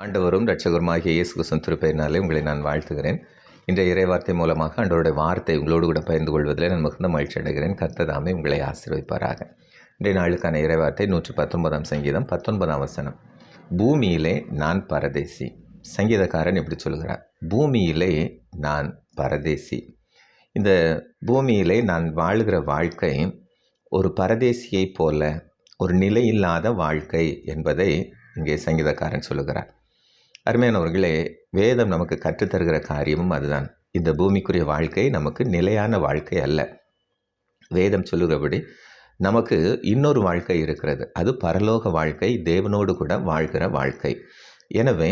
ஆண்டவரும் ரட்சகருமாகிய இயேசு கிறிஸ்துவின் திருப்பெயரினாலே உங்களை நான் வாழ்த்துகிறேன். இன்றைய இறைவார்த்தை மூலமாக ஆண்டவருடைய வார்த்தை உங்களோடு கூட பகிர்ந்து கொள்வதில் நான் மிகுந்த மகிழ்ச்சி அடைகிறேன். கர்த்ததாமே உங்களை ஆசீர்வைப்பாராக இன்றைய நாளுக்கான இறைவார்த்தை நூற்றி பத்தொன்பதாம் சங்கீதம் பத்தொன்பதாம் வசனம். பூமியிலே நான் பரதேசி. சங்கீதக்காரன் இப்படி சொல்கிறார். பூமியிலே நான் பரதேசி. இந்த பூமியிலே நான் வாழுகிற வாழ்க்கை ஒரு பரதேசியைப் போல ஒரு நிலையில்லாத வாழ்க்கை என்பதை இங்கே சங்கீதக்காரன் சொல்லுகிறார். அருமையானவர்களே வேதம் நமக்கு கற்றுத்தருகிற காரியமும் அதுதான். இந்த பூமிக்குரிய வாழ்க்கை நமக்கு நிலையான வாழ்க்கை அல்ல. வேதம் சொல்லுகிறபடி நமக்கு இன்னொரு வாழ்க்கை இருக்கிறது. அது பரலோக வாழ்க்கை தேவனோடு கூட வாழ்கிற வாழ்க்கை. எனவே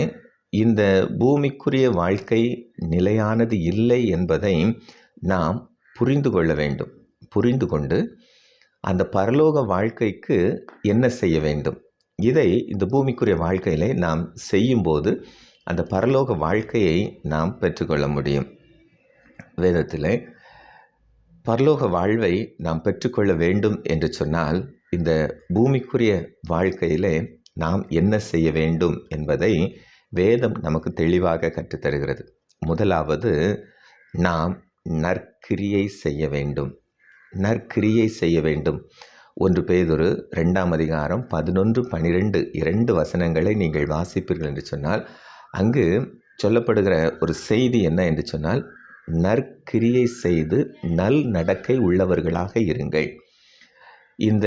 இந்த பூமிக்குரிய வாழ்க்கை நிலையானது இல்லை என்பதை நாம் புரிந்து கொள்ள வேண்டும். புரிந்து கொண்டு அந்த பரலோக வாழ்க்கைக்கு என்ன செய்ய வேண்டும்? இதை இந்த பூமிக்குரிய வாழ்க்கையிலே நாம் செய்யும்போது அந்த பரலோக வாழ்க்கையை நாம் பெற்றுக்கொள்ள முடியும். வேதத்தில் பரலோக வாழ்வை நாம் பெற்றுக்கொள்ள வேண்டும் என்று சொன்னால் இந்த பூமிக்குரிய வாழ்க்கையிலே நாம் என்ன செய்ய வேண்டும் என்பதை வேதம் நமக்கு தெளிவாக கற்றுத்தருகிறது. முதலாவது நாம் நற்கிரியை செய்ய வேண்டும். நற்கிரியை செய்ய வேண்டும். ஒன்று பேதொரு ரெண்டாம் அதிகாரம் பதினொன்று பனிரெண்டு இரண்டு வசனங்களை நீங்கள் வாசிப்பீர்கள் என்று சொன்னால் அங்கு சொல்லப்படுகிற ஒரு செய்தி என்ன என்று சொன்னால் நற்கிரியை செய்து நல் நடக்கை உள்ளவர்களாக இருங்கள். இந்த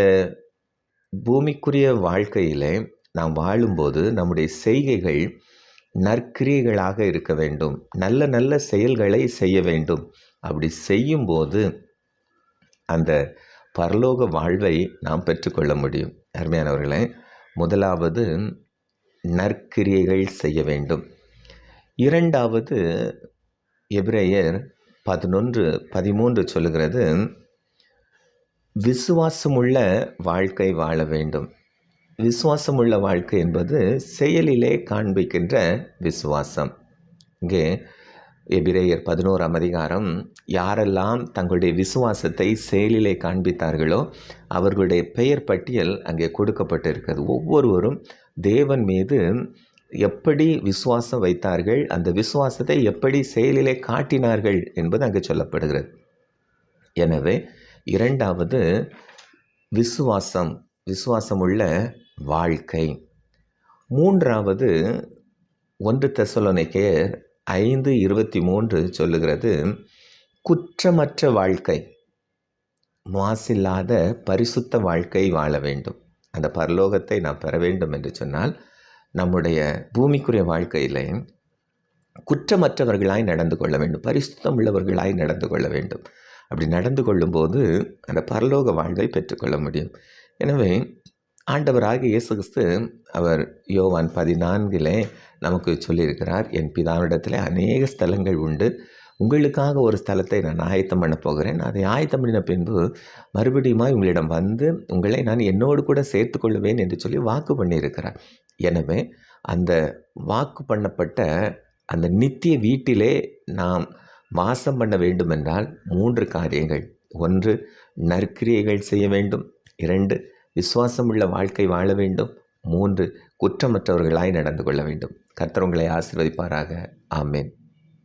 பூமிக்குரிய வாழ்க்கையில் நாம் வாழும்போது நம்முடைய செய்கைகள் நற்கிரியைகளாக இருக்க வேண்டும். நல்ல நல்ல செயல்களை செய்ய வேண்டும். அப்படி செய்யும்போது அந்த பரலோக வாழ்வை நாம் பெற்றுக்கொள்ள முடியும். அருமையானவர்களே முதலாவது நற்கிரியைகள் செய்ய வேண்டும். இரண்டாவது எபிரேயர் பதினொன்று பதிமூன்று சொல்லுகிறது விசுவாசமுள்ள வாழ்க்கை வாழ வேண்டும். விசுவாசமுள்ள வாழ்க்கை என்பது செயலிலே காண்பிக்கின்ற விசுவாசம். இங்கே எபிரேயர் பதினோராம் அதிகாரம் யாரெல்லாம் தங்களுடைய விசுவாசத்தை செயலிலே காண்பித்தார்களோ அவர்களுடைய பெயர் பட்டியல் அங்கே கொடுக்கப்பட்டிருக்கிறது. ஒவ்வொருவரும் தேவன் மீது எப்படி விசுவாசம் வைத்தார்கள் அந்த விசுவாசத்தை எப்படி செயலிலே காட்டினார்கள் என்பது அங்கே சொல்லப்படுகிறது. எனவே இரண்டாவது விசுவாசம் விசுவாசம் உள்ள வாழ்க்கை. மூன்றாவது ஒன்று தெசலோனிக்கேயர் ஐந்து இருபத்தி மூன்று சொல்லுகிறது குற்றமற்ற வாழ்க்கை மாசில்லாத பரிசுத்த வாழ்க்கை வாழ வேண்டும். அந்த பரலோகத்தை நாம் பெற வேண்டும் என்று சொன்னால் நம்முடைய பூமிக்குரிய வாழ்க்கையில் குற்றமற்றவர்களாய் நடந்து கொள்ள வேண்டும் பரிசுத்தம் உள்ளவர்களாய் நடந்து கொள்ள வேண்டும். அப்படி நடந்து கொள்ளும்போது அந்த பரலோக வாழ்வை பெற்றுக்கொள்ள முடியும். எனவே ஆண்டவராக இயேசு கிறிஸ்து அவர் யோவான் பதினான்கிலே நமக்கு சொல்லியிருக்கிறார் என் பிதாவிடத்தில் அநேக ஸ்தலங்கள் உண்டு. உங்களுக்காக ஒரு ஸ்தலத்தை நான் ஆயத்தம் பண்ண போகிறேன். அதை ஆயத்தம் பண்ணின பின்பு மறுபடியுமாய் உங்களிடம் வந்து உங்களை நான் என்னோடு கூட சேர்த்து கொள்வேன் என்று சொல்லி வாக்கு பண்ணியிருக்கிறார். எனவே அந்த வாக்கு பண்ணப்பட்ட அந்த நித்திய வீட்டிலே நாம் வாசம் பண்ண வேண்டுமென்றால் மூன்று காரியங்கள். ஒன்று நற்கிரியைகள் செய்ய வேண்டும். இரண்டு விசுவாசமுள்ள வாழ்க்கை வாழ வேண்டும். மூன்று குற்றமற்றவர்களாய் நடந்து கொள்ள வேண்டும். கர்த்தர் உங்களை ஆசிர்வதிப்பாராக. ஆமேன்.